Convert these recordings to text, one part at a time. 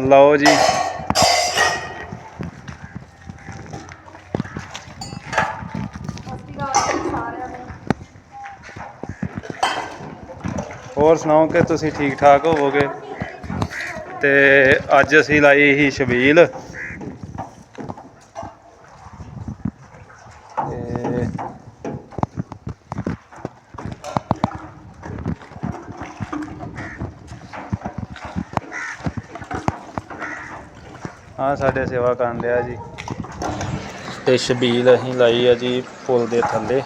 ਲਓ ਜੀ। ਹੋਰ ਸੁਣਾਓ ਕਿ ਤੁਸੀਂ ਠੀਕ ਠਾਕ ਹੋਵੋਗੇ? ਤੇ ਅੱਜ ਅਸੀਂ ਲਾਈ ਸੀ ਛਬੀਲ। ਤੇ ਹਾਂ, ਸਾਡੇ ਸੇਵਾ ਕਰਨ ਡਿਆ ਜੀ। ਤੇ ਛਬੀਲ ਅਸੀਂ ਲਾਈ ਆ ਜੀ ਪੁਲ ਦੇ ਥੱਲੇ।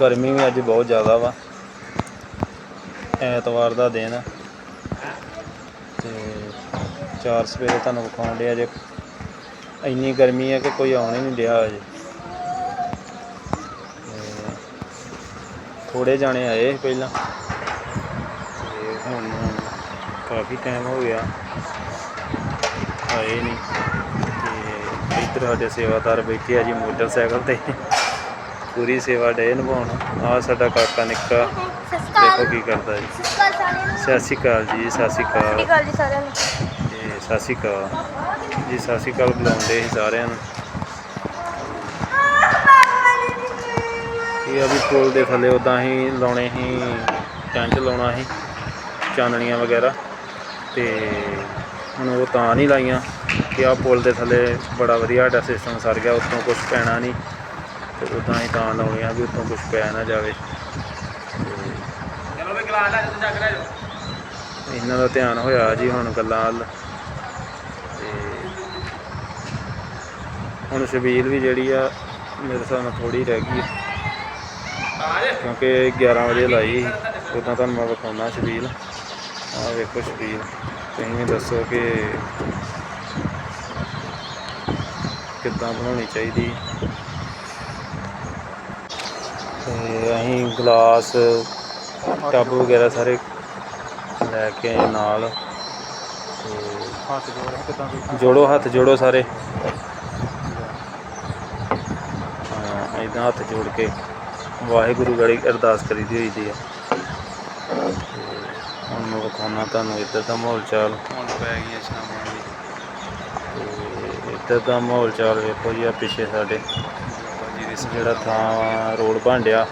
ਗਰਮੀ ਵੀ ਅੱਜ ਬਹੁਤ ਜ਼ਿਆਦਾ ਵਾ। ਐਤਵਾਰ ਦਾ ਦਿਨ। ਆ। ਤੇ ਚਾਰ ਸਵੇਰੇ ਤੁਹਾਨੂੰ ਵਿਖਾਉਣ ਡਿਆ ਜੇ। ਇੰਨੀ ਗਰਮੀ ਹੈ ਕਿ ਕੋਈ ਆਉਣ ਹੀ ਨਹੀਂ ਡਿਆ ਅਜੇ ਥੋੜੇ ਜਾਣੇ ਆਏ ਪਹਿਲਾਂ। ਤੇ ਹੁਣ ਕਾਫੀ ਟਾਈਮ ਹੋ ਗਿਆ। ਆਏ ਨਹੀਂ ਤੇ ਇੱਧਰ ਸਾਡੇ ਸੇਵਾਦਾਰ ਬੈਠੇ ਆ ਜੀ ਮੋਟਰਸਾਈਕਲ ਤੇ। ਪੂਰੀ ਸੇਵਾ ਡੇ ਨਿਭਾਉਣ। ਆ ਸਾਡਾ ਕਾਕਾ ਨਿੱਕਾ। ਦੇਖੋ ਕੀ ਕਰਦਾ ਜੀ। ਸਤਿ ਸ਼੍ਰੀ ਅਕਾਲ ਜੀ ਸਤਿ ਸ਼੍ਰੀ ਅਕਾਲ। ਜੀ ਸਾਰਿਆਂ ਨੂੰ। ਸਤਿ ਸ਼੍ਰੀ ਅਕਾਲ। ਜੀ ਸਤਿ ਸ਼੍ਰੀ ਅਕਾਲ ਬੁਲਾਉਂਦੇ ਸੀ ਸਾਰਿਆਂ ਨੂੰ। ਇਹ ਆ ਵੀ ਪੁਲ ਦੇ ਥੱਲੇ ਉਦਾਂ ਹੀ ਲਾਉਣੇ ਸੀ ਟੈਂਟ ਲਾਉਣਾ ਸੀ ਚਾਨਣੀਆਂ ਵਗੈਰਾ। ਤੇ ਹੁਣ ਉਹ ਤਾਂ ਨਹੀਂ ਲਾਈਆਂ ਕਿ ਆ ਪੁਲ ਦੇ ਥੱਲੇ ਬੜਾ ਵਧੀਆ ਸਾਡਾ ਸਿਸਟਮ ਸਰ ਗਿਆ ਉੱਤੋਂ ਕੁਝ ਪੈਣਾ ਨਹੀਂ। ਤੇ ਉਦਾਂ ਹੀ ਤਾਂ ਲਾਉਣੀਆਂ ਵੀ ਉੱਤੋਂ ਕੁਝ ਪੈ ਨਾ ਜਾਵੇ। ਚਲੋ ਵੀ ਗਲਾਸ ਲੈ ਜਾ ਚੱਕ ਲੈ ਜਾ ਇਹਨਾਂ ਦਾ ਧਿਆਨ ਹੋਇਆ ਜੀ ਹੁਣ ਗੱਲਾਂ ਵੱਲ। ਤੇ ਹੁਣ ਸ਼ਬੀਲ ਵੀ ਜਿਹੜੀ ਆ ਮੇਰੇ ਹਿਸਾਬ ਨਾਲ ਥੋੜੀ ਰਹਿ ਗਈ ਕਿਉਂਕਿ 11 ਵਜੇ ਲਾਈ ਉਦਾਂ ਤੁਹਾਨੂੰ ਮੈਂ ਵਿਖਾਉਣਾ ਸ਼ਬੀਲ। ਆਹ ਵੇਖੋ ਸ਼ਬੀਲ ਤੁਸੀਂ ਦੱਸੋ ਕਿ ਕਿੱਦਾਂ ਬਣਾਉਣੀ ਚਾਹੀਦੀ। ਤੇ ਅਸੀਂ ਗਲਾਸ ਟੱਬ ਵਗੈਰਾ ਸਾਰੇ ਲੈ ਕੇ ਆਏ ਨਾਲ। ਤੇ ਹੱਥ ਜੋੜ ਕਿਦਾਂ ਦੀ ਜੋੜੋ ਹੱਥ ਜੋੜੋ ਸਾਰੇ। ਹਾਂ ਇਦਾਂ ਹੱਥ ਜੋੜ ਕੇ ਵਾਹਿਗੁਰੂ ਗੜੀ ਅਰਦਾਸ ਕਰੀਦੀ ਹੋਈ ਦੀ ਆ। ਹੁਣ ਮੈਂ ਵਿਖਾਉਣਾ ਤੁਹਾਨੂੰ ਇੱਧਰ ਦਾ ਮਾਹੌਲ ਚਾਲ। ਹੁਣ ਪੈ ਗਈ ਸ਼ਾਮਾਂ ਦੀ। ਤੇ ਇੱਧਰ ਦਾ ਮਾਹੌਲ ਚਾਲ ਵੇਖੋ ਜੀ ਆ ਪਿੱਛੇ ਸਾਡੇ। ਜਿਹੜਾ ਥਾਂ ਰੋਡ ਬਣ ਡਿਆ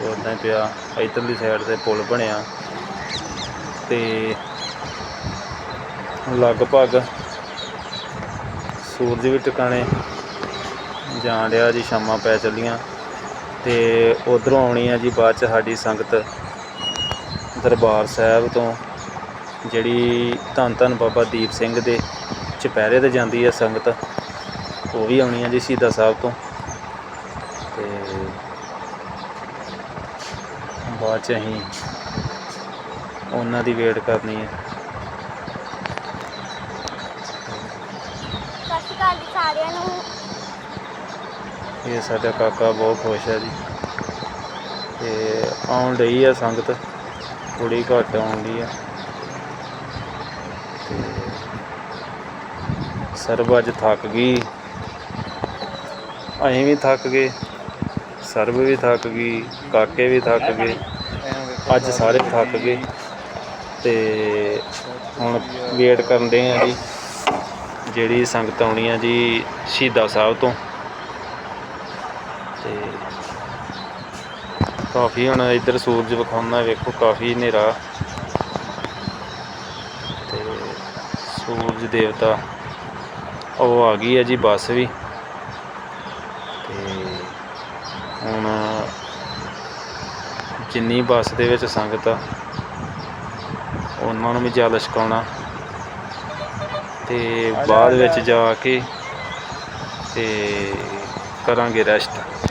ਉਹ ਉਦਾਂ ਪਿਆ। ਇੱਧਰਲੀ ਸਾਈਡ ਤੇ ਪੁਲ ਬਣਿਆ। ਤੇ ਲਗਭਗ ਸੂਰਜ ਵੀ ਟਿਕਾਣੇ ਜਾਣ ਡਿਆ ਜੀ ਸ਼ਾਮਾਂ ਪੈ ਚੱਲੀਆਂ। ਤੇ ਉਧਰੋਂ ਆਉਣੀ ਆ ਜੀ ਬਾਅਦ ਚ ਸਾਡੀ ਸੰਗਤ। ਦਰਬਾਰ ਸਾਹਿਬ ਤੋਂ ਜਿਹੜੀ ਧੰਨ ਧੰਨ ਬਾਬਾ ਦੀਪ ਸਿੰਘ ਦੇ ਚੁਪਹਿਰੇ ਤੇ ਜਾਂਦੀ ਆ ਸੰਗਤ ਉਹ ਵੀ ਆਉਣੀ ਆ ਜੀ ਸ਼ਹੀਦਾਂ ਸਾਹਿਬ ਤੋਂ। ਤੇ ਬਾਅਦ ਚ ਅਸੀਂ ਉਹਨਾਂ ਦੀ ਵੇਟ ਕਰਨੀ ਹੈ। ਸਾਰਿਆਂ ਨੂੰ। ਇਹ ਸਾਡਾ ਕਾਕਾ ਬਹੁਤ ਖੁਸ਼ ਹੈ ਜੀ। ਤੇ ਆਉਣ ਡਈ ਆ ਸੰਗਤ। ਥੋੜੀ ਘੱਟ ਆਉਣ ਡਈ ਆ ਸਰਬ ਅੱਜ ਥੱਕ ਗਈ। ਅਸੀਂ ਵੀ ਥੱਕ ਗਏ, ਸਰਬ ਵੀ ਥੱਕ ਗਈ, ਕਾਕੇ ਵੀ ਥੱਕ ਗਏ, ਅੱਜ ਸਾਰੇ ਥੱਕ ਗਏ। ਤੇ ਹੁਣ ਵੇਟ ਕਰਦੇ ਆ ਜੀ, ਜਿਹੜੀ ਸੰਗਤ ਆਉਣੀ ਆ ਜੀ ਸ਼ਹੀਦਾਂ ਸਾਹਿਬ ਤੋਂ। ਤੇ ਕਾਫੀ ਹੁਣ ਇੱਧਰ ਸੂਰਜ ਵਿਖਾਉਂਦਾ ਵੇਖੋ, ਕਾਫੀ ਹਨੇਰਾ। ਤੇ ਸੂਰਜ ਦੇਵਤਾ, ਉਹ ਆ ਗਈ ਹੈ ਜੀ ਬੱਸ ਵੀ। ਤੇ ਹੁਣ ਜਿੰਨੀ ਬੱਸ ਦੇ ਵਿੱਚ ਸੰਗਤ ਆ, ਉਹਨਾਂ ਨੂੰ ਵੀ ਜਲ ਛਕਾਉਣਾ। ਤੇ ਬਾਅਦ ਵਿੱਚ ਜਾ ਕੇ ਤੇ ਕਰਾਂਗੇ ਰੈਸਟ